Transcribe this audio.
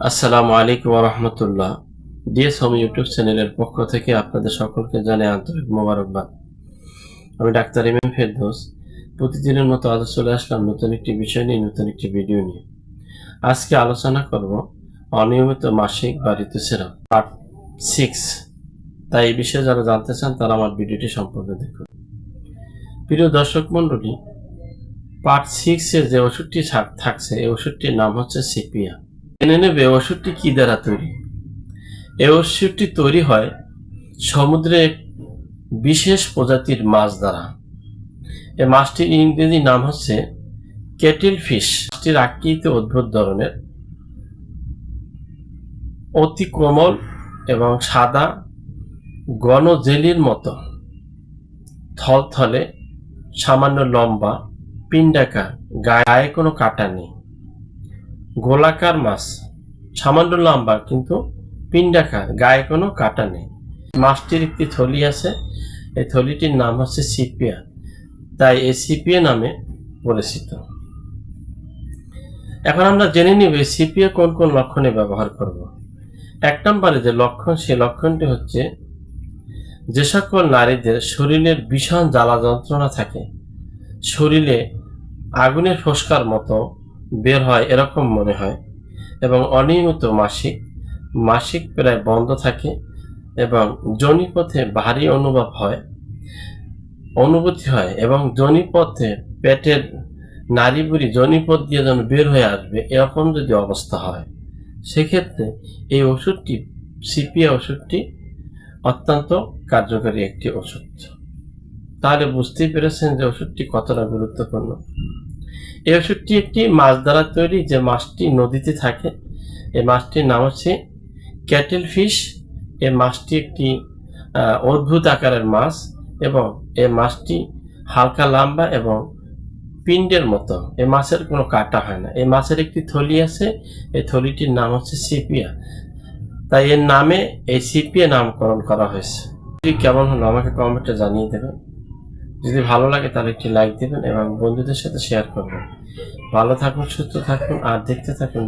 আসসালামু আলাইকুম রহমতুল্লাহ DS home YouTube চ্যানেলের পক্ষ থেকে আপনাদের সকলকে জানাই আন্তরিক মোবারকবাদ। আমি ডাক্তার এম এম ফেরদৌস। প্রতিদিনের মতো আজ চলে আসলাম নতুন একটি বিষয় নিয়ে, নতুন একটি ভিডিও নিয়ে। আজকে আলোচনা করব অনিয়মিত মাসিক বা ঋতুস্রাব পার্ট সিক্স তাই এই বিষয়ে যারা জানতে চান তারা আমার ভিডিওটি সম্পর্কে দেখুন। প্রিয় দর্শক মণ্ডলী পার্ট সিক্সের যে ওষুধটি থাক- থাকছে, এই ওষুধটির নাম হচ্ছে সিপিয়া। নেবে ওষুধটি কি দ্বারা তৈরি। এই ওষুধটি তৈরি হয় সমুদ্রে বিশেষ প্রজাতির মাছ দ্বারা। এই মাছটির ইংরেজি নাম হচ্ছে কেটেল ফিশ মাছটির আকৃতি অদ্ভুত ধরনের, অতি কোমল এবং সাদা, ঘন জেলির মতো। থলথলে, সামান্য লম্বা, পিণ্ডাকার, গায়ে কোনো কাটা নেই। গোলাকার মাছ। সামান্য লম্বা, কিন্তু পিণ্ডাকার। গায়ে কোনো কাটা নেই। মাছটির একটি থলি আছে। এই থলিটির নাম হচ্ছে সিপিয়া। তাই এই সিপিয়া নামে পরিচিত। এখন আমরা জেনে নিব সিপিয়া কোন কোন লক্ষণে ব্যবহার করব। এক নম্বরে যে লক্ষণ, সেই লক্ষণটি হচ্ছে যে সকল নারীদের শরীরের ভীষণ জ্বালা যন্ত্রণা থাকে। শরীরে আগুনের ফোসকার মতো বের হয় এরকম মনে হয়। এবং অনিয়মিত মাসিক মাসিক প্রায় বন্ধ থাকে এবং জনিপথে ভারী অনুভব হয়, অনুভূতি হয় এবং জনিপথে পেটের নারী বুড়ি জনিপথ দিয়ে যেন বের হয়ে আসবে এরকম যদি অবস্থা হয়, সেক্ষেত্রে এই ওষুধটি সিপিয়া ওষুধটি অত্যন্ত কার্যকরী একটি ওষুধ। তাহলে বুঝতেই পেরেছেন যে ওষুধটি কতটা গুরুত্বপূর্ণ। এই ওষুধটি একটি মাছ দ্বারা তৈরি যে মাছটি নদীতে থাকে, এই মাছটির নাম হচ্ছে ক্যাটেল ফিশ এই মাছটি একটি অদ্ভুত আকারের মাছ এবং এই মাছটি হালকা লম্বা এবং পিণ্ডের মতো। এই মাছের কোনো কাটা হয় না। এই মাছের একটি থলি আছে, এই থলিটির নাম হচ্ছে সিপিয়া। তাই এর নামে এই সিপিয়া নামকরণ করা হয়েছে। কেমন হলো আমাকে কমেন্টে জানিয়ে দেবেন। যদি ভালো লাগে তাহলে একটি লাইক দেবেন এবং বন্ধুদের সাথে শেয়ার করবেন। ভালো থাকুন, সুস্থ থাকুন, আর দেখতে থাকুন।